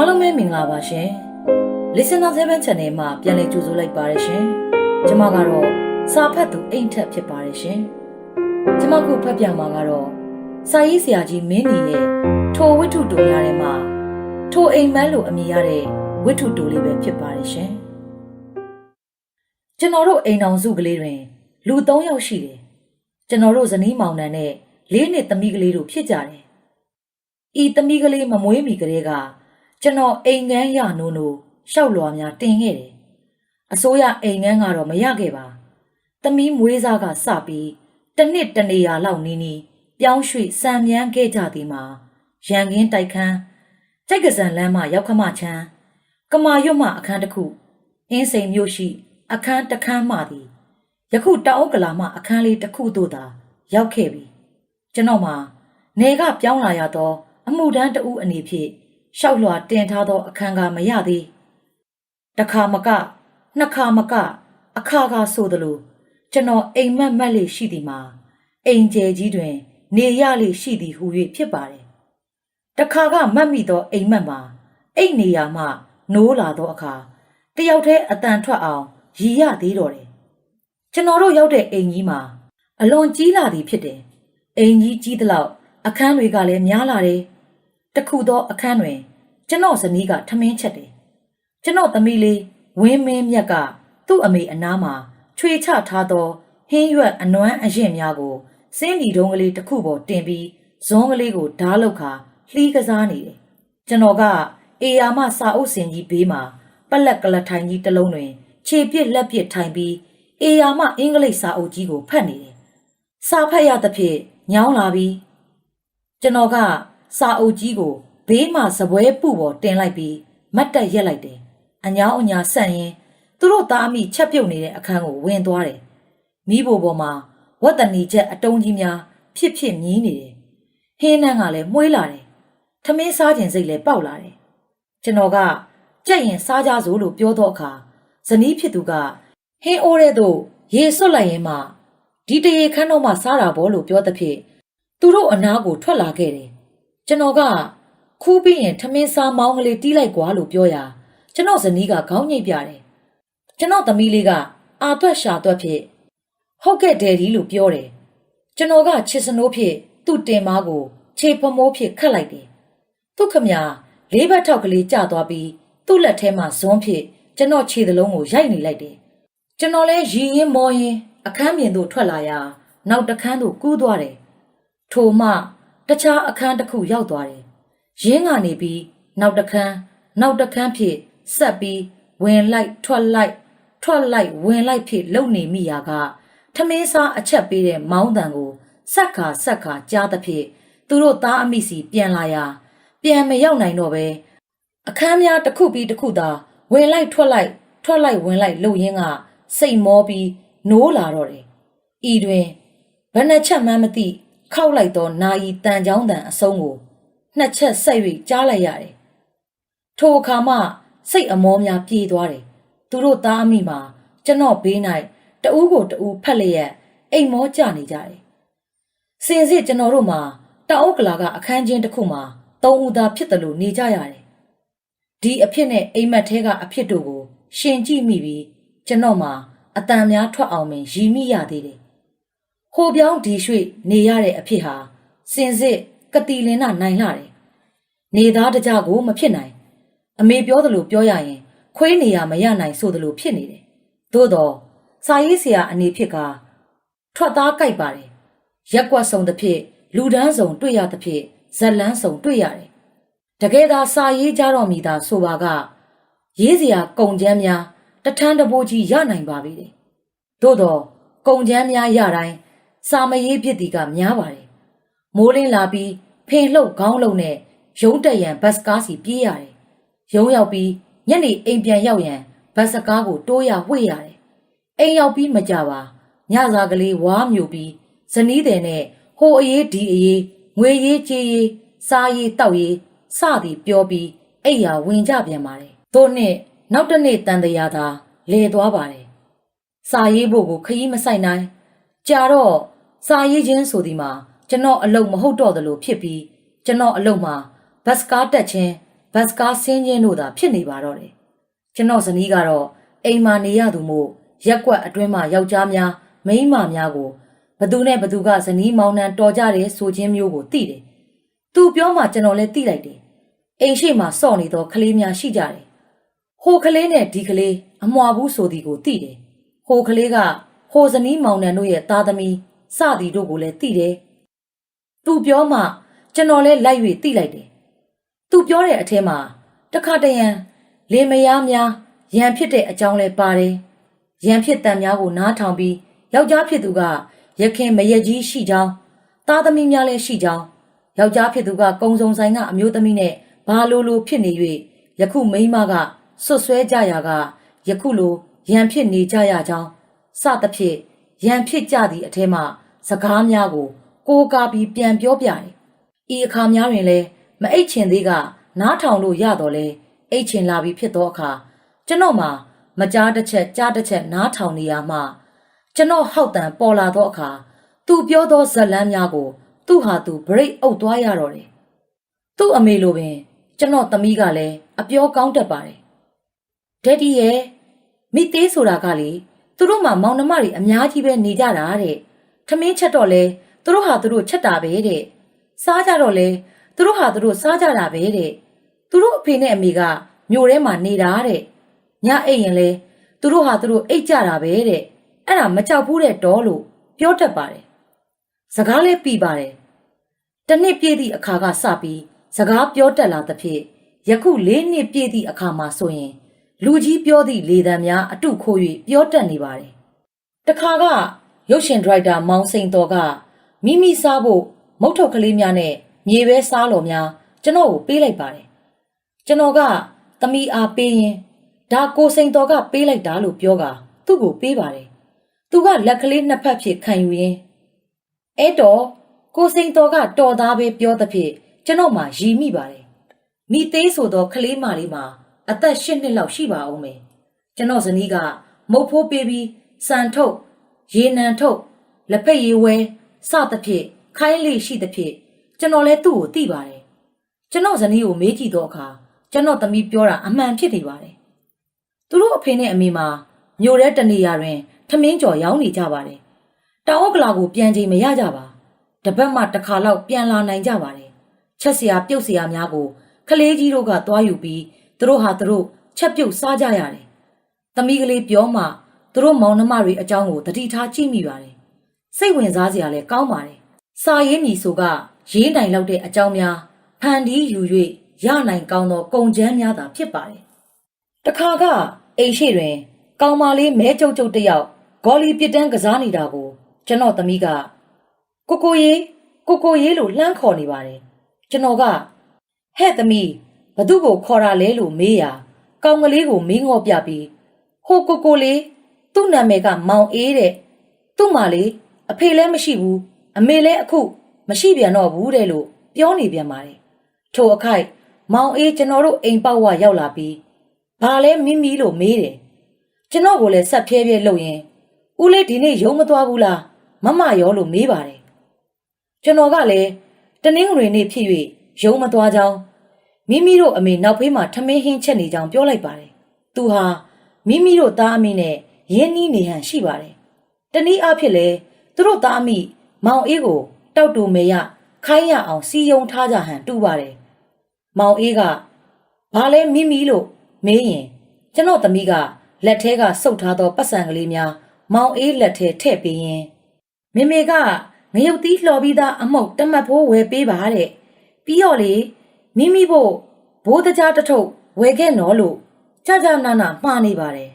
အားလုံးပဲမင်္ဂလာပါရှင် Listener 7 Channel မှာပြန်လည်ကြိုဆိုလိုက်ပါရရှင်ကျွန်မကတော့စာဖတ်သူအိမ်ထက်ဖြစ်ပါတယ်ရှင်ကျွန်မခုဖတ်ပြမှာကတော့စာရေးဆရာကြီးမင်းကြီးရဲ့ထိုဝိထုတူများထဲမှာထိုအိမ်မက်လို့အမည်ရတဲ့ဝိထုတူလေးပဲဖြစ်ပါတယ်ရှင်ကျွန်တော်တို့အိမ်အောင်စုကလေးတွင် လူ၃ယောက်ရှိတယ်ကျွန်တော်တို့ဇနီးမောင်နှံနဲ့လေးနှစ်သမီးကလေးတို့ဖြစ်ကြတယ်ဤသမီးကလေးမမွေးမီကလေးက ကျွန်တော်အိမ်ငန်းရနိုးနိုးရှောက်လွာများတင်ခဲ့တယ်အစိုးရအိမ်ငန်းကတော့မရခဲ့ပါသမီးမွေးစားကစပြီးတစ်နှစ်တစ်နေရာလောက်နီးနီးပြောင်းရွှေ့စံမြန်းခဲ့ကြသည်မှာရန်ကင်းတိုက်ခန်းကြိုက်ကစံလမ်းမှရောက်ခမချမ်းကမာရွတ်မှအခန်းတစ်ခုအင်းစိန်မြို့ရှိ အခန်းတစ်ခန်းမှသည်ယခုတောင်ဥက္ကလာမှအခန်းလေးတစ်ခုသို့သာရောက်ခဲ့ပြီကျွန်တော်မှာနေကပြောင်းလာရသော အမှုတန်းတဦးအနေဖြင့် ရှောက်လွှာတင်ထားသော အခန်းကမရသေးတစ်ခါမကနှစ်ခါမက အခါခါဆိုသလိုကျွန်တော်အိမ်မက်မက်လေးရှိသည်မှာအိမ်ကျယ်ကြီးတွင် နေရလေးရှိသည်ဟု၍ဖြစ်ပါတယ်တခါကမတ်မိသောအိမ်မက်မှာအိတ်နေရမှနိုးလာသောအခါတယောက်တည်းအတန်ထွက်အောင်ရည်ရသေးတော့တယ်ကျွန်တော်တို့ရောက်တဲ့အိမ်ကြီးမှာအလွန်ကြီးလာသည်ဖြစ်တယ်အိမ်ကြီးကြီးသလောက်အခန်းတွေကလည်းများလာတယ် တခုသောအခန်းတွင် ကျွန်တော်ဇနီးကထမင်းချက်တယ်ကျွန်တော်သမီးလေးဝင်းမင်းမြတ်ကသူ့အမေအနားမှာချွေချထားသောဟင်းရွက်အနွမ်းအရင်များကိုစင်းဒီတုံးကလေးတစ်ခုပေါ်တင်ပြီးဇွန်းကလေးကိုဓားလောက်ခါလှီးကစားနေတယ်ကျွန်တော်ကအေယာမစာအုပ်စင်ကြီးဘေးမှာပလက်ကလထိုင်ကြီးတစ်လုံးတွင် ခြေပြစ်လက်ပြစ်ထိုင်ပြီးအေယာမအင်္ဂလိပ်စာအုပ်ကြီးကိုဖတ်နေတယ်စာဖတ်ရသဖြင့်ညောင်းလာပြီးကျွန်တော်က စာအုပ်ကြီးကိုဘေးမှာစပွဲပုပေါ်တင်လိုက်ပြီးမတ်တက်ရက်လိုက်တယ်။အညာအညာဆန့်ရင်သူတို့သားအမိချက်ပြုတ်နေတဲ့အခန်းကိုဝင်သွားတယ်။မိဘပေါ်မှာဝတ်တနီချက်အတုံးကြီးများဖြစ်ဖြစ်မြည်နေတယ်။ဟင်းနှန်းကလည်းမှုေးလာတယ်။ထမင်းစားခြင်းစိတ်လည်းပေါက်လာတယ်။ကျွန်တော်ကကြက်ရင်စားကြစို့လို့ပြောတော့အခါဇနီးဖြစ်သူကဟင်းအိုးတဲ့သို့ရေစွတ်လိုက်ရင်မှဒီတရေခန်းတော့မှစားတာဘောလို့ပြောသဖြင့်သူတို့အနားကိုထွက်လာခဲ့တယ်။ ကျွန်တော်ကခူးပြီးရင်ထမင်းစားမောင်းကလေးတီးလိုက်ကွာလို့ပြောရာကျွန်တော်ဇနီးကခေါင်းညိတ်ပြတယ်။ကျွန်တော်သမီးလေးကအာသွက်ရှာသွက်ဖြစ်ဟုတ်ကဲ့ဒယ်ဒီလို့ပြောတယ်။ကျွန်တော်ကချစ်စနိုးဖြစ်သူ့တင်မားကိုခြေဖမိုးဖြစ်ခတ်လိုက်တယ်။သူ့ခမညာလေးဘက်ထောက်ကလေးကျသွားပြီးသူ့လက်ထဲမှာဇွန်းဖြစ်ကျွန်တော်ခြေသလုံးကိုရိုက်နေလိုက်တယ်။ကျွန်တော်လဲရီရင်မောရင်အခန်းပြင်သို့ထွက်လာရာနောက်တခန်းသို့ကူးသွားတယ်။ထိုမှ တခြားအခန်းတစ်ခုရောက်သွားတယ်။ရင်းကနေပြီးနောက်တခန်းနောက်တခန်းဖြစ်ဆက်ပြီးဝင်လိုက်ထွက်လိုက်ထွက်လိုက်ဝင်လိုက်ဖြစ်လုံနေမိရာကထမင်းစားအချက်ပေးတဲ့မောင်းတန်ကိုဆက်ခါဆက်ခါကြားသဖြင့်သူတို့သားအမိစီပြန်လာရာပြန်မရောက်နိုင်တော့ပဲအခန်းများတစ်ခုပြီးတစ်ခုသာဝင်လိုက်ထွက်လိုက်ထွက်လိုက်ဝင်လိုက်လှုပ်ရင်းကစိတ်မောပြီးနိုးလာတော့တယ်ဤတွင်ဘယ်နှချက်မှန်းမသိ ခောက်လိုက်သောနာယီတန်ချောင်းတန်အဆုံးကိုနှစ်ချက်ဆက်၍ကြားလိုက်ရတယ်ထိုအခါမှစိတ်အမောများပြေးသွားတယ်သူတို့သားအမိမှာကျွန်တော်ဘေး၌တဦးကိုတဦးဖက်လျက်အိမ်မောကြနေကြတယ်စင်စစ်ကျွန်တော်တို့မှာတအုပ်ကလာကအခန်းချင်းတစ်ခုမှာသုံးဦးသားဖြစ်တယ်လို့နေကြရတယ်ဒီအဖြစ်နဲ့အိမ်မက်သေးကအဖြစ်တို့ကို ရှင်ကြည့်မိပြီးကျွန်တော်မှာအတန်များထွက်အောင်ပင်ရည်မိရသေးတယ်ဟို ပြောင်းဒီရွှေ့နေရတဲ့အဖြစ်ဟာစင်စစ်ကတိလင်းနာနိုင်လာတယ်နေသားတကြကိုမဖြစ်နိုင်အမေပြောသလိုပြောရရင် ခွေးနေရမရနိုင်ဆိုသလိုဖြစ်နေတယ်သို့တော့စာရေးဆရာအနေဖြစ်ကထွက်သားကြိုက်ပါတယ်ရက်ကွက်ဆောင်တစ်ဖြစ်လူဒန်းဆောင်တွေ့ရသဖြင့်ဇက်လန်းဆောင်တွေ့ရတယ်တကယ်သာစာရေးကြတော့မိသာဆိုပါက ရေးစရာကုံချမ်းများတထန်းတဘိုးကြီးရနိုင်ပါပြီတဲ့သို့တော့ကုံချမ်းများရတိုင်း စာမရေးဖြစ်သည်ကများပါတယ်မိုးလင်းလာပြီးဖင်လှုပ်ခေါင်းလှုပ်နဲ့ရုံးတက်ရန်ဘတ်စကားစီပြေးရတယ်ရုံးရောက်ပြီးညနေအိမ်ပြန်ရောက်ရန်ဘတ်စကားကိုတိုးရဝှေ့ရတယ်အိမ်ရောက်ပြီးမကြပါညစာကလေးဝါးမျိုးပြီးဇနီးတဲ့နဲ့ဟိုအေးဒီအေးငွေရေးကြေးရေးစားရေးတောက်ရေးစသည်ပြောပြီးအိယာဝင်ကြပြန်ပါတယ်သို့နှစ်နောက်တစ်နေ့တန်တရာသာလဲသွားပါတယ်စာရေးဖို့ကိုခရီးမဆိုင်နိုင်ကြာတော့ စာရေးခြင်းဆိုဒီမှာကျွန်တော်အလုပ်မဟုတ်တော့သလိုဖြစ်ပြီးကျွန်တော်အလုပ်မှာဘတ်စကားတက်ခြင်းဘတ်စကားဆင်းခြင်းတို့သာဖြစ်နေပါတော့တယ်ကျွန်တော်ဇနီးကတော့အိမ်မှာနေရသူမို့ရက်ကွက်အတွင်းမှာယောက်ျားများမိန်းမများကိုဘသူနဲ့ဘသူကဇနီးမောင်နှံတော်ကြတယ်ဆိုခြင်းမျိုးကိုသိတယ်သူပြောမှကျွန်တော်လည်းသိလိုက်တယ်အိမ်ရှိမှာစော့နေသောကလေးများရှိကြတယ်ဟိုကလေးနဲ့ဒီကလေးအမွာဘူးဆိုသည်ကိုသိတယ်ဟိုကလေးကဟိုဇနီးမောင်နှံတို့ရဲ့သားသမီး စသည်တို့ကိုလည်းသိတယ်သူပြောမှကျွန်တော်လည်းလိုက်၍သိလိုက်တယ်သူပြောတဲ့အထဲမှာတခါတရံလေမယားများရန်ဖြစ်တဲ့အကြောင်းလဲပါတယ်။ရန်ဖြစ်တန်များကိုနားထောင်ပြီးယောက်ျားဖြစ်သူကရခင်မရက်ကြီးရှိကြောင်းသားသမီးများလည်းရှိကြောင်းယောက်ျားဖြစ်သူကကုံစုံဆိုင်ကအမျိုးသမီးနဲ့ဘာလိုလိုဖြစ်နေ၍ယခုမိန်းမကဆွတ်ဆွဲကြရာကယခုလိုရန်ဖြစ်နေကြရကြောင်းစသဖြင့် ရန်ဖြစ်ကြသည့်အထဲမှာစကားများကို ကိုးကားပြီးပြန်ပြောပြတယ်။ဤအခါများတွင်လည်းမအိတ်ချင်သေးကနားထောင်လို့ရတော့လဲအိတ်ချင်လာပြီးဖြစ်သောအခါကျွန်တော်မှာမကြားတစ်ချက်ကြားတစ်ချက်နားထောင်နေရမှကျွန်တော်ဟောက်တန်ပေါ်လာသောအခါသူပြောသောဇက်လန်းများကို သူ့ဟာသူဘရိတ်အုပ်သွားရတော့တယ်။သူ့အမေလိုပင် ကျွန်တော်သမီးကလည်းအပြောကောင်းတတ်ပါတယ်။ဒက်ဒီရဲ့မိသေးဆိုတာကလေ သူတို့မှမောင်နှမတွေအများကြီးပဲနေကြတာတဲ့။ထမင်းချက်တော့လဲသူတို့ဟာသူတို့ချက်တာပဲတဲ့။စားကြတော့လဲသူတို့ဟာသူတို့စားကြတာပဲတဲ့။သူတို့အဖေနဲ့အမေကမြို့ထဲမှာနေတာတဲ့။ညအိတ်ရင်လဲသူတို့ဟာသူတို့အိတ်ကြတာပဲတဲ့။အဲ့ဒါမကြောက်ဘူးတဲ့တော်လို့ပြောတတ်ပါတယ်။စကားလဲပြီပါတယ်။တစ်နှစ်ပြည့်သည့်အခါကစပြီးစကားပြောတတ်လာသဖြင့်ယခုလေးနှစ်ပြည့်သည့်အခါမှာဆိုရင် လူကြီးပြောသည့်လေသံများအတုခိုး၍ပြောတတ်နေပါတယ်။တခါကရုပ်ရှင်ဒရိုက်တာမောင်စိန်တော်ကမိမိစားဖို့မုတ်ထုတ်ကလေးများနဲ့မြေပဲစားလို့များကျွန်တော်ကိုပေးလိုက်ပါတယ်။ကျွန်တော်ကသမီးအားပေးရင်ဒါကိုစိန်တော်ကပေးလိုက်တာလို့ပြောကသူ့ကိုပေးပါတယ်။သူကလက်ကလေးနှစ်ဖက်ဖြစ်ခံယူရင်းအဲ့တော့ကိုစိန်တော်ကတော်သားပဲပြောသဖြင့်ကျွန်တော်မှရီမိပါတယ်။မိသေးဆိုသောကလေးမလေးမှာ အသက်၈နှစ်လောက်ရှိပါအောင်မယ်။ကျွန်တော်ဇနီးကမုတ်ဖိုးပေးပြီးစံထုတ်ရေနံထုတ်လက်ဖက်ရည်ဝဲစသဖြင့်ခိုင်းလေးရှိသဖြင့်ကျွန်တော်လည်းသူ့ကိုသိပါတယ်။ကျွန်တော်ဇနီးကိုမေးကြည့်တော့အခါကျွန်တော်သမီးပြောတာအမှန်ဖြစ်နေပါတယ်။သူတို့အဖေနဲ့အမေမှာမြို့ရဲတနေရာတွင်ထမင်းကြော်ရောင်းနေကြပါတယ်။တောင်ဥက္ကလာကိုပြန်ချိန်မရကြပါ။တပတ်မှတစ်ခါလောက်ပြန်လာနိုင်ကြပါတယ်။ချက်စရာပြုတ်စရာများကိုကလေးကြီးတို့ကသွားယူပြီး သူတို့ဟာသူတို့ချက်ပြုတ်စားကြရတယ်။သမီးကလေးပြောမှသူတို့မောင်နှမတွေအကြောင်းကိုတတိထားကြည့်မိပါတယ်။စိတ်ဝင်စားစရာလည်းကောင်းပါတယ်။စာရေးမည်ဆိုကရေးနိုင်လောက်တဲ့အကြောင်းများဖန်တီးယူ၍ရနိုင်ကောင်းသောကုံချမ်းများသာဖြစ်ပါတယ်။တခါကအိမ်ရှိတွင် ကောင်မလေးမဲကြုတ်ကြုတ်တစ်ယောက်ဂေါ်လီပစ်တန်းကစားနေတာကိုကျွန်တော်သမီးကကိုကိုရေးကိုကိုရေးလို့လှမ်းခေါ်နေပါတယ်။ကျွန်တော်ကဟဲ့သမီး ဘသူ့ကိုခေါ်တာလဲလို့မေးရာကောင်ကလေးကိုမင်းငေါ့ပြပြီးဟိုကိုကိုလေးသူ့နာမည်ကမောင်အေးတဲ့သူ့မလေးအဖေလည်းမရှိဘူးအမေလည်းအခု မရှိပြန်တော့ဘူးတဲ့လို့ပြောနေပြန်ပါတယ်ထိုအခိုက်မောင်အေးကျွန်တော်တို့အိမ်ပေါက်ဝရောက်လာပြီးဘာလဲမိမိလို့မေးတယ်ကျွန်တော်ကိုလည်းဆက်ဖြဲဖြဲလှုပ်ရင်ဦးလေးဒီနေ့ရုံမသွားဘူးလားမမရောလို့မေးပါတယ်ကျွန်တော်ကလည်းတနင်္ဂနွေနေ့ဖြစ်၍ရုံမသွားကြောင်း မိမိတို့အမေနောက်ဖေးမှာထမင်းဟင်းချက်နေကြောင်းပြောလိုက်ပါတယ်သူဟာမိမိတို့သားအမိနဲ့ရင်းနှီးနေဟန်ရှိပါတယ်တနည်းအားဖြင့်လဲသူတို့သားအမိမောင်အေးကိုတောက်တူမေရခိုင်းရအောင်စီယုံထားကြဟန်တူပါတယ်။မောင်အေးကဘာလဲမိမိလို့မေးရင်ကျွန်တော်သမီးကလက်ထဲကစုပ်ထားသောပတ်စံကလေးများမောင်အေးလက်ထဲထည့်ပေးရင်မေမေကငရုတ်သီးလှော်ပြီးသားအမုတ်တမတ်ဖိုးဝယ်ပေးပါတဲ့ပြီးတော့လေ မိမိဖို့ဘိုးတကြားတစ်ထုပ်ဝယ်ခဲ့နော်လို့ကြကြနာနာမှားနေပါတယ်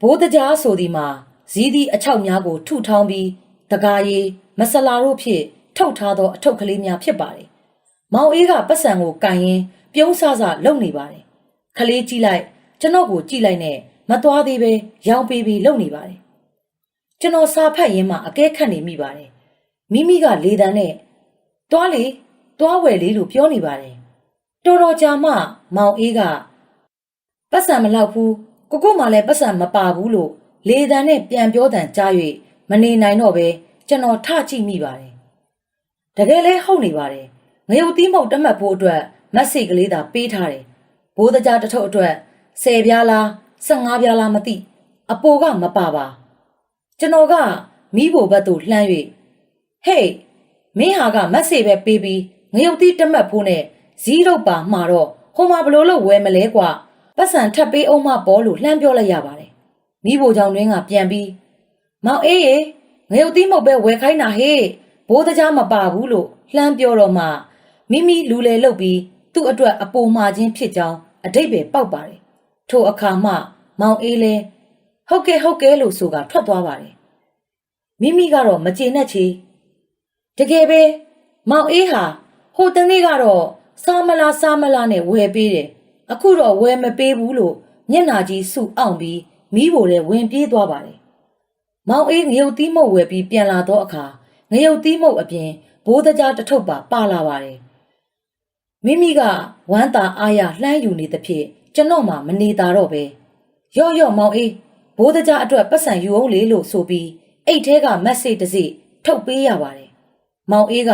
ဘိုးတကြားဆိုဒီမှာဇီးသီးအချောက်များကိုထုထောင်းပြီးတကားရီမဆလာတို့ဖြင့်ထုတ်ထားသောအထုပ်ကလေးများဖြစ်ပါတယ်။မောင်အေးကပတ်စံကိုကန်ရင်ပြုံးဆဆလုံနေပါတယ်။ခလေးကြည့်လိုက်ကျွန်တော်ကိုကြည့်လိုက်နဲ့မသွားသေးပဲရောင်ပေးပြီးလုံနေပါတယ်။ကျွန်တော်စာဖတ်ရင်းမှအကဲခတ်နေမိပါတယ်။မိမိကလေတန်းနဲ့တွားလေတွားဝယ်လေလို့ပြောနေပါတယ်။ တော်တော်ကြာမှမောင်အေးကပတ်စံမလောက်ဘူးကိုကိုမှလည်းပတ်စံမပါဘူးလို့လေတန်းနဲ့ပြန်ပြောတန်ကြား၍မနေနိုင်တော့ပဲကျွန်တော်ထကြည့်မိပါတယ်တကယ်လဲဟုတ်နေပါတယ်ငရုတ်သီးမုတ်တတ်မှတ်ဖို့အတွက်မက်ဆေ့ကလေးသာပေးထားတယ်ဘိုးတကြားတစ်ထုပ်အတွက်10ပြားလား15ပြားလားမသိအပိုကမပါပါကျွန်တော်ကမိဖို့ဘက်သို့လှမ်း၍ဟေးမင်းဟာကမက်ဆေပဲပေးပြီးငရုတ်တိတက်မှတ်ဖို့နဲ့ ဇီးတော့ပါမှာတော့ဟိုမှာဘလို့လို့ဝဲမလဲကွာပတ်စံထပ်ပေးအောင်မပေါ်လို့လှမ်းပြောလိုက်ရပါတယ်မိဖို့ကြောင့်တွင်းကပြန်ပြီးမောင်အေးရေငရုတ်တိမဟုတ်ပဲဝဲခိုင်းတာဟေးဘိုးတကြားမပါဘူးလို့လှမ်းပြောတော့မှမိမိလူလေလုတ်ပြီးသူ့အတွက်အပိုမှာချင်းဖြစ်ကြောင်းအတိတ်ပဲပေါက်ပါတယ်ထိုအခါမှမောင်အေးလဲဟုတ်ကဲ့ဟုတ်ကဲ့လို့ဆိုကထွက်သွားပါတယ်မိမိကတော့မကျေနပ်ချေတကယ်ပဲမောင်အေးဟာဟိုတနေ့ကတော့ စားမလားစားမလားနဲ့ဝယ်ပေးတယ်အခုတော့ဝယ်မပေးဘူးလို့မျက်နာကြီးစုအောင်ပြီးမိဖို့လည်းဝင်ပြေးသွားပါတယ်မောင်အေးငရုတ်သီးမုတ်ဝယ်ပြီးပြန်လာတော့အခါငရုတ်သီးမုတ်အပြင်ဘိုးတကြားတစ်ထုပ်ပါပါလာပါတယ်မိမိကဝမ်းသာအားရလှမ်းယူနေသဖြင့်ကျွန်တော်မှမနေတာတော့ပဲရော့ရော့မောင်အေးဘိုးတကြားအတွက်ပတ်စံယူအောင်လေလို့ဆိုပြီးအိတ်ထဲကမက်ဆေ့တစ်စီထုတ်ပေးရပါတယ်မောင်အေးက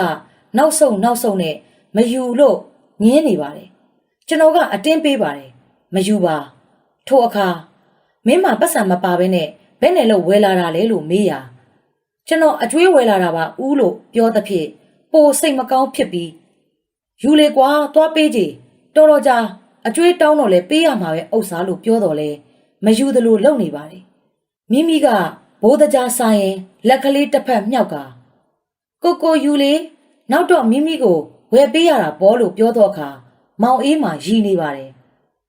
နောက်ဆုံးနောက်ဆုံးနဲ့မယူလို့ ငင်းနေပါတယ်ကျွန်တော်ကအတင်းပေးပါတယ်မယူပါထို့အခါမင်းမပတ်စံမပါဘဲနဲ့ဘယ်နဲ့လို့ဝဲလာတာလဲလို့မေးရကျွန်တော်အကျွေးဝဲလာတာပါဦးလို့ပြောသဖြင့်ပိုစိတ်မကောင်းဖြစ်ပြီးယူလေကွာသွားပေးကြည်တော်တော်ကြာအကျွေးတောင်းတော့လဲပေးရမှာပဲဥစ္စာလို့ပြောတော့လဲမယူသလိုလုပ်နေပါတယ်မိမိကဘိုးတကြားဆိုင်ရင်လက်ကလေးတစ်ဖက်မြောက်ကကိုကိုယူလေနောက်တော့မိမိကို ဝယ်ပေးရတာပေါ်လို့ပြောတော့အခါမောင်အေးမှရည်နေပါတယ်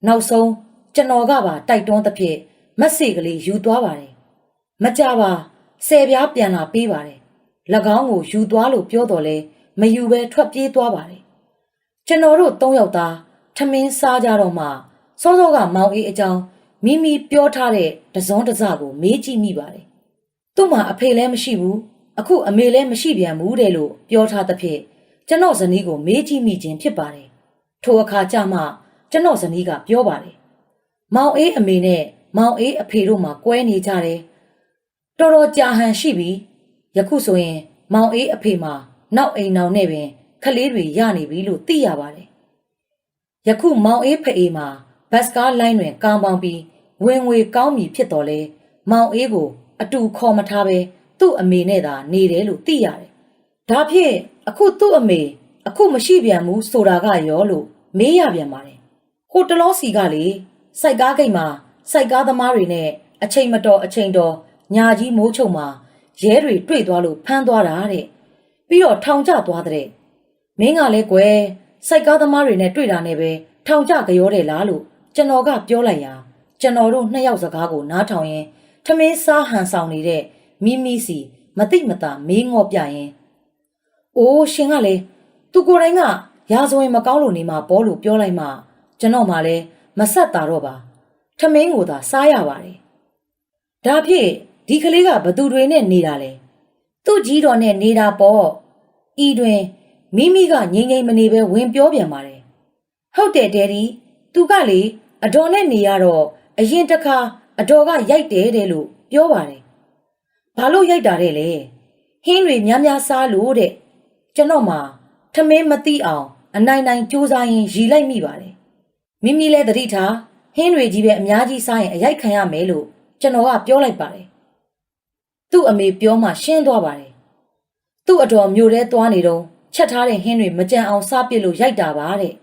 နောက်ဆုံးကျွန်တော်ကပါတိုက်တွန်းသဖြင့်မက်ဆေ့ကလေးယူသွားပါတယ်မကြပါဆယ်ပြားပြန်လာပေးပါတယ်၎င်းကိုယူသွားလို့ပြောတော့လဲမယူပဲထွက်ပြေးသွားပါတယ်ကျွန်တော်တို့၃ယောက်သားထမင်းစားကြတော့မှစောစောကမောင်အေးအကြောင်းမိမိပြောထားတဲ့တစုံတစကိုမေးကြည့်မိပါတယ်သူ့မှာအဖေလည်းမရှိဘူးအခုအမေလည်းမရှိပြန်ဘူးတဲ့လို့ပြောထားသဖြင့် ကျွန်တော်ဇနီးကိုမေးကြည့်မိခြင်းဖြစ်ပါတယ်ထိုအခါကျမှကျွန်တော်ဇနီးကပြောပါတယ်မောင်အေးအမေနဲ့မောင်အေးအဖေတို့မှကွဲနေကြတယ်တော်တော်ကြာဟန်ရှိပြီယခုဆိုရင် မောင်အေးအဖေမှာနောက်အိမ်အောင်နဲ့ပင်ခလေးတွေရနေပြီလို့သိရပါတယ်ယခုမောင်အေးဖအေးမှာဘတ်စကားလိုင်းတွင်ကောင်းပေါင်းပြီးဝင်ငွေကောင်းပြီဖြစ်တော်လဲမောင်အေးကို အတူခေါ်မထားပဲသူ့အမေနဲ့သာနေတယ်လို့သိရတယ်ဒါဖြင့်အခုသူ့အမေအခုမရှိပြန်ဘူးဆိုတာကရောလို့မေးရပြန်ပါတယ်ဟိုတလောစီကလေစိုက်ကားဂိတ်မှာစိုက်ကားသမားတွေနဲ့အချိန်မတော်အချိန်တော်ညာကြီးမိုးချုံမှာရဲတွေတွေ့သွားလို့ဖမ်းသွားတာတဲ့ပြီးတော့ထောင်ကျသွားတဲ့မင်းကလည်းကွယ်စိုက်ကားသမားတွေနဲ့တွေ့တာနဲ့ပဲထောင်ကျကြောတယ်လားလို့ကျွန်တော်ကပြောလိုက်ရာကျွန်တော်တို့နှစ်ယောက်စကားကိုနားထောင်ရင်ထမင်းစားဟန်ဆောင်နေတဲ့မိမိစီမတိမတာမေးငော့ပြရင် အိုးရှင်ကလည်းသူကိုယ်တိုင်ကရာဇဝင်မကောင်းလို့နေမှာပေါ်လို့ပြောလိုက်မှကျွန်တော်မှလည်းမဆက်တာတော့ပါထမင်းကိုသာစားရပါတယ်ဒါဖြင့်ဒီကလေးကဘသူတွေနဲ့နေတာလဲသူ့ကြီးတော်နဲ့နေတာပေါ့ဤတွင်မိမိကငိမ့်ငိမ့်မနေပဲဝင်ပြောပြန်ပါတယ်ဟုတ်တယ်ဒယ်ဒီသူကလေအတော်နဲ့နေရတော့အရင်တစ်ခါအတော်ကရိုက်တယ်တဲ့လို့ပြောပါတယ်ဘာလို့ရိုက်တာတဲ့လဲဟင်းတွေများများစားလို့တဲ့ ကျွန်တော်မှထမင်းမသိအောင်အနိုင်နိုင်စူးစမ်းရင်ရီလိုက်မိပါတယ်မိမိလည်းသတိထားဟင်းတွေကြီးပဲအများကြီးစားရင်အရိုက်ခံရမယ်လို့ကျွန်တော်ကပြောလိုက်ပါတယ်သူ့အမေပြောမှရှင်းသွားပါတယ်သူ့အတော်မျိုးထဲသွားနေတော့ချက်ထားတဲ့ဟင်းတွေမကြံအောင်စားပစ်လို့ရိုက်တာပါတဲ့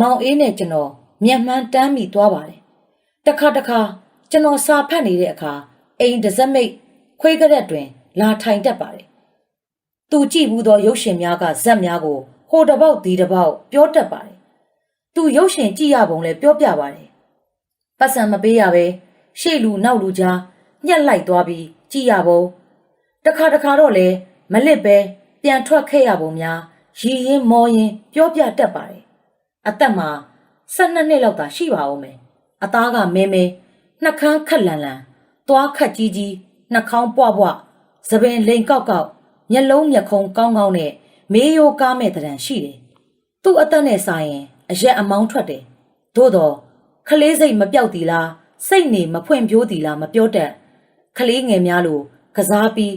မောင်အေးနဲ့ကျွန်တော်မျက်မှန်းတမ်းမိသွားပါတယ်တခါတခါကျွန်တော်စာဖတ်နေတဲ့အခါအိမ်တစ်စက်မိတ်ခွေးကရက်တွင် လာထိုင်တတ်ပါတယ် သူကြည့်ဘူးသောရုပ်ရှင်များကဇက်များကိုဟိုတစ်ပေါက်ဒီတစ်ပေါက်ပြောတတ်ပါတယ်သူရုပ်ရှင်ကြည့်ရပုံလဲပြောပြပါတယ်ပတ်စံမပေးရပဲရှေ့လူနောက်လူကြားညှက်လိုက်သွားပြီးကြည့်ရပုံတခါတခါတော့လေမလစ်ပဲပြန်ထွက်ခဲ့ရပုံများရီရင်မောရင်ပြောပြတတ်ပါတယ်အသက်မှာ12နှစ်လောက်သာရှိပါဦးမယ်အသားကမဲမဲနှာခမ်းခက်လန်လန်သွားခက်ကြီးကြီးနှာခေါင်းပွားပွားသပင်လိန်ကောက်ကောက် မျက်လုံးမျက်ခုံးကောင်းကောင်းနဲ့မေးရိုးကားမဲ့တံရှိတယ်သူ့အသက်နဲ့ဆိုင်ရင်အရက်အမောင်းထွက်တယ်သို့တော့ခလေးစိတ်မပြောက်တီလားစိတ်နေမဖွင့်ပြိုးတီလားမပြောတတ်ခလေးငယ်များလိုကစားပြီး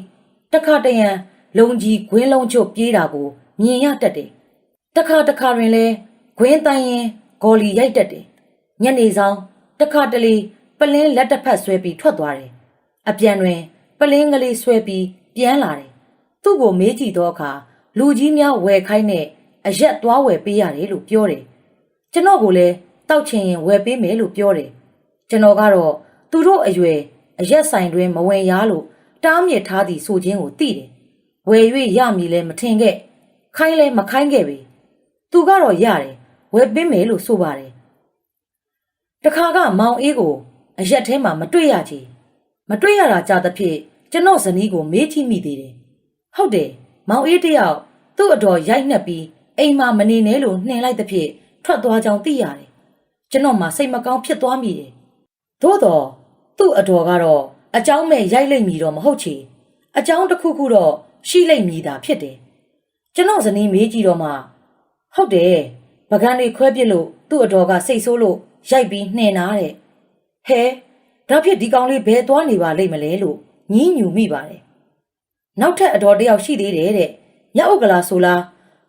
တခါတရံလုံကြီးဂွင်းလုံးချုပ်ပြေးတာကိုမြင်ရတတ်တယ်တခါတခါတွင်လဲဂွင်းတိုင်းရင်ဂေါ်လီရိုက်တတ်တယ်ညနေဆောင်တစ်ခါတလေပလင်းလက်တစ်ဖက်ဆွဲပြီးထွက်သွားတယ်အပြန်တွင် ပလင်းကလေးဆွဲပြီးပြန်လာတယ် သူ့ကိုမေးကြည့်တော့အခါလူကြီးများဝယ်ခိုင်းတဲ့အရက်သွားဝယ်ပေးရတယ်လို့ပြောတယ်ကျွန်တော်ကလည်းတောက်ချင်ရင်ဝယ်ပေးမယ်လို့ပြောတယ်ကျွန်တော်ကတော့သူတို့အရွယ်အရက်ဆိုင်တွင်မဝင်ရလို့တားမြစ်ထားသည်ဆိုခြင်းကိုသိတယ်ဝယ်၍ရမည်လဲမထင်ခဲ့ခိုင်းလဲမခိုင်းခဲ့ပေသူကတော့ရတယ်ဝယ်ပေးမယ်လို့ဆိုပါတယ်တခါကမောင်အေးကိုအရက်ထဲမှာမတွေ့ရချေမတွေ့ရတာကြာသဖြင့်ကျွန်တော်ဇနီးကိုမေးကြည့်မိသေးတယ် ဟုတ်တယ်မောင်အေးတယောက်သူ့အတော်ရိုက်နှက်ပြီးအိမ်မှာမနေနဲ့လို့နှင်လိုက်သဖြင့်ထွက်သွားကြောင်းသိရတယ်ကျွန်တော်မှစိတ်မကောင်းဖြစ်သွားမိတယ်သို့တော့သူ့အတော်ကတော့အเจ้าမဲ့ရိုက်လိုက်မည်တော့မဟုတ်ချေအเจ้าတစ်ခုခုတော့ရှိလိုက်မည်သာဖြစ်တယ်ကျွန်တော်ဇနီးမေးကြည့်တော့မှဟုတ်တယ်ပကံတွေခွဲပစ်လို့သူ့အတော်ကစိတ်ဆိုးလို့ရိုက်ပြီးနှင်နာတဲ့ဟဲဒါဖြစ်ဒီကောင်လေးဘယ်သွားနေပါလိမ့်မလဲလို့ညင်းညူမိပါတယ် နောက်ထပ်အတော်တစ်ယောက်ရှိသေးတယ်တဲ့ညအုပ်ကလာဆိုလား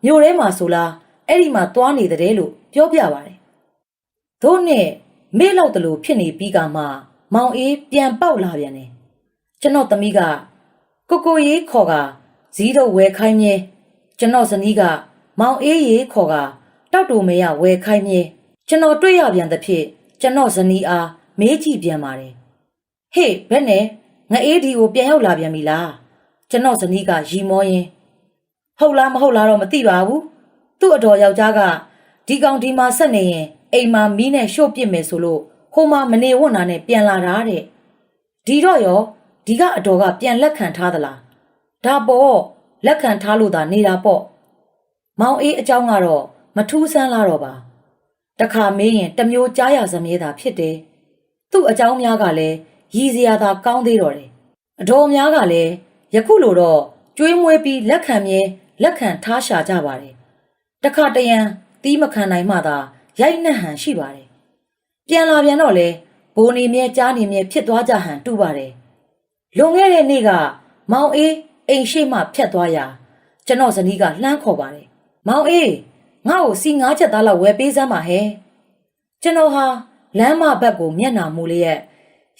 မြို့ထဲမှာဆိုလားအဲ့ဒီမှာသွားနေတဲ့လို့ပြောပြပါတယ်သို့နဲ့မေ့လောက်တလို့ဖြစ်နေပြီးကမှမောင်အေးပြန်ပေါက်လာပြန်တယ်ကျွန်တော်သမီးကကိုကိုရေးခေါ်ကဇီးတော့ဝယ်ခိုင်းမြဲကျွန်တော်ဇနီးကမောင်အေးရေးခေါ်ကတောက်တူမေရဝယ်ခိုင်းမြဲကျွန်တော်တွေ့ရပြန်သဖြင့်ကျွန်တော်ဇနီးအားမေးကြည့်ပြန်ပါတယ်ဟေ့ဘယ်နဲ့ငါအေးဒီကိုပြန်ရောက်လာပြန်ပြီလား ကျွန်တော်ဇနီးကရီမောရင်းဟုတ်လားမဟုတ်လားတော့မသိပါဘူးသူ့အတော်ယောက်ျားကဒီကောင်ဒီမှာဆက်နေရင်အိမ်မှာမီးနဲ့ရှို့ပစ်မယ်ဆိုလို့ဟိုမှာမနေဝတ်နာနဲ့ပြန်လာတာတဲ့ဒီတော့ရောဒီကအတော်ကပြန်လက်ခံထားသလားဒါပေါ့လက်ခံထားလို့သာနေတာပေါ့မောင်အေးအကြောင်းကတော့မထူးဆန်းလာတော့ပါတခါမေးရင်တစ်မျိုးကြားရစမြဲတာဖြစ်တယ်သူ့အကြောင်းများကလည်းရည်စရာသာကောင်းသေးတော့တယ်အတော်များကလည်း ယခုလိုတော့ကျွေးမွေးပြီးလက်ခံမြဲလက်ခံထားရှာကြပါတယ်တခါတရံတီးမခံနိုင်မှသာရိုက်နှက်ဟန်ရှိပါတယ်ပြန်လာပြန်တော့လေဘိုးနေမြဲကြားနေမြဲဖြစ်သွားကြဟန်တူပါတယ်လွန်ခဲ့တဲ့နေ့ကမောင်အေးအိမ်ရှိမှဖြတ်သွားရာကျွန်တော်ဇနီးကလှမ်းခေါ်ပါတယ်မောင်အေးငါ့ကိုစီငါးချက်သားလောက်ဝယ်ပေးစမ်းပါဟဲ့ကျွန်တော်ဟာလမ်းမဘက်ကိုမျက်နှာမူလျက်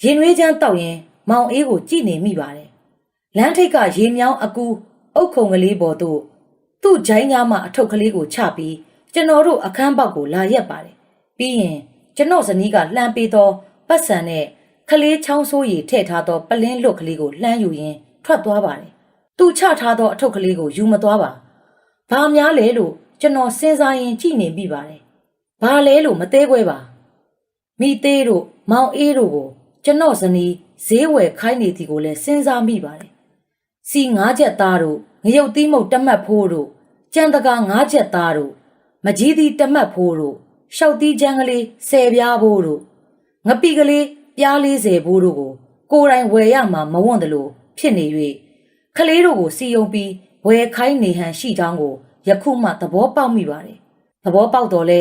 ရင်နွေးချမ်းတောက်ရင်မောင်အေးကိုကြည့်နေမိပါတယ် လမ်းထိပ်ကရေမြောင်းအကူအုတ်ခုံကလေးပေါ်သို့သူ့ဂျိုင်းကြားမှအထုပ်ကလေးကိုချပြီးကျွန်တော်တို့အခန်းပေါက်ကိုလာရက်ပါတယ်ပြီးရင်ကျွန်တော်ဇနီးကလှမ်းပေးသောပတ်စံနဲ့ခလေးချောင်းဆိုးရည်ထည့်ထားသောပလင်းလွတ်ကလေးကိုလှမ်းယူရင်းထွက်သွားပါတယ်သူချထားသောအထုပ်ကလေးကိုယူမသွားပါဘာများလဲလို့ကျွန်တော်စဉ်းစားရင်ကြည့်နေမိပါတယ်ဘာလဲလို့မသေးခွဲပါမိသေးတို့မောင်အေးတို့ကိုကျွန်တော်ဇနီးဈေးဝယ်ခိုင်းနေသည်ကိုလည်းစဉ်းစားမိပါတယ် စီငါးချက်သားတို့ငရုတ်သီးမုတ်တမတ်ဖိုးတို့ကြံတကာငါးချက်သားတို့မကြီးသီးတမတ်ဖိုးတို့ရှောက်သီးချမ်းကလေးဆယ်ပြားဖိုးတို့ငပိကလေးပြားလေးဆယ်ဖိုးတို့ကိုကိုယ်တိုင်ဝယ်ရမှာမဝွန့်တယ်လို့ဖြစ်နေ၍ခလေးတို့ကိုစီယုံပြီးဝယ်ခိုင်းနေဟန်ရှိကြောင်းကိုယခုမှသဘောပေါက်မိပါတယ်သဘောပေါက်တော့လဲ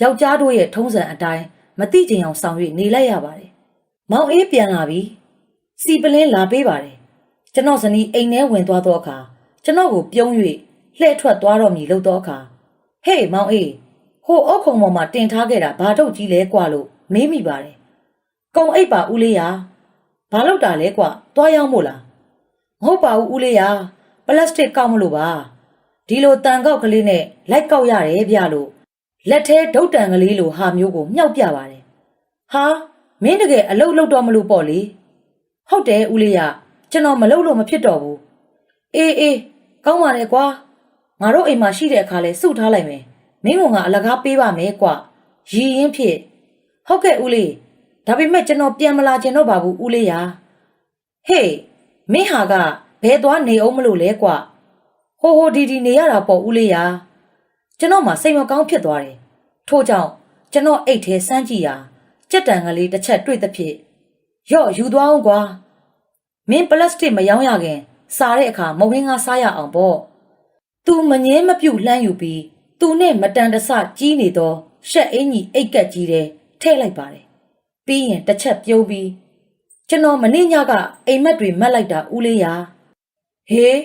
ယောက်ျားတို့ရဲ့ထုံးစံအတိုင်းမတိကျင်အောင်ဆောင်၍နေလိုက်ရပါတယ်မောင်အေးပြန်လာပြီစီပလင်းလာပေးပါတယ် ကျွန်တော်ဇနီးအိမ်ထဲဝင်သွားသောအခါကျွန်တော်ကိုပြုံး၍လှဲ့ထွက်သွားတော့မည်လို့သောအခါဟေးမောင်အေးဟိုအုတ်ခုံပေါ်မှာတင်ထားခဲ့တာဘာတော့ကြီးလဲကွာလို့မေးမိပါတယ်ကုံအိပ်ပါဦးလေးရာဘာလို့တာလဲကွာသွားရောက်မို့လားမဟုတ်ပါဘူးဦးလေးရာပလတ်စတစ်ကောက်မလို့ပါဒီလိုတန်ကောက်ကလေးနဲ့လိုက်ကောက်ရတယ်ဗျလို့လက်ထဲဒုတ်တန်ကလေးလိုဟာမျိုးကိုမြှောက်ပြပါတယ်ဟာမင်းတကယ်အလုတ်လုတ်တော့မလို့ပေါ့လေဟုတ်တယ်ဦးလေးရ ကျွန်တော်မလုတ်လို့မဖြစ်တော့ဘူးအေးအေးကောင်းပါလေကွာငါတို့အိမ်မှာရှိတဲ့အခါလဲစုထားလိုက်မယ်မင်းကငါအလကားပေးပါမယ်ကွာရည်ရင်ဖြစ်ဟုတ်ကဲ့ဦးလေးဒါပေမဲ့ကျွန်တော်ပြန်မလာချင်တော့ပါဘူးဦးလေးရဟေးမင်းဟာကဘဲသွားနေအောင်မလို့လဲကွာဟိုဟိုဒီဒီနေရတာပေါ့ဦးလေးရကျွန်တော်မှစိတ်မကောင်းဖြစ်သွားတယ်ထို့ကြောင့်ကျွန်တော်အိတ်ထဲစမ်းကြည့်ရာကြက်တန်ကလေးတစ်ချက်တွေ့သဖြင့်ရော့ယူသွားအောင်ကွာ မင်းပလတ်စတစ်မရောင်းရခင်စားတဲ့အခါမဝင်းကားစားရအောင်ပေါ့။ तू မငင်းမပြုတ်လှမ်းယူပြီး तू နဲ့မတန်တဆကြီးနေသောရှက်အင်းကြီးအိတ်ကက်ကြီးတဲ့ထည့်လိုက်ပါတယ်။ပြီးရင်တစ်ချက်ပြုံးပြီးကျွန်တော်မနေ့ညကအိမ်မက်တွေမက်လိုက်တာဦးလေးရာဟေး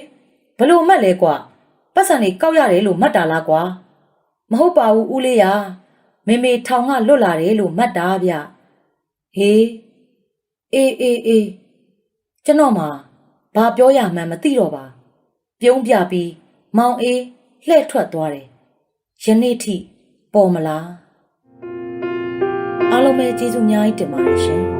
ဘလို့မက်လဲကွာပတ်စံတွေကောက်ရတယ်လို့မတ်တာလားကွာမဟုတ်ပါဘူးဦးလေးရာမေမေထောင်ကလွတ်လာတယ်လို့မှတ်တာဗျဟေးအေးအေးအေး ကျွန်တော်မှဘာပြောရမှန်းမသိတော့ပါ ပြုံးပြပြီးမောင်အေးလှဲ့ထွက်သွားတယ်ယနေ့ထိပေါ်မလားအားလုံးပဲကျေးဇူးအများကြီးတင်ပါတယ်ရှင်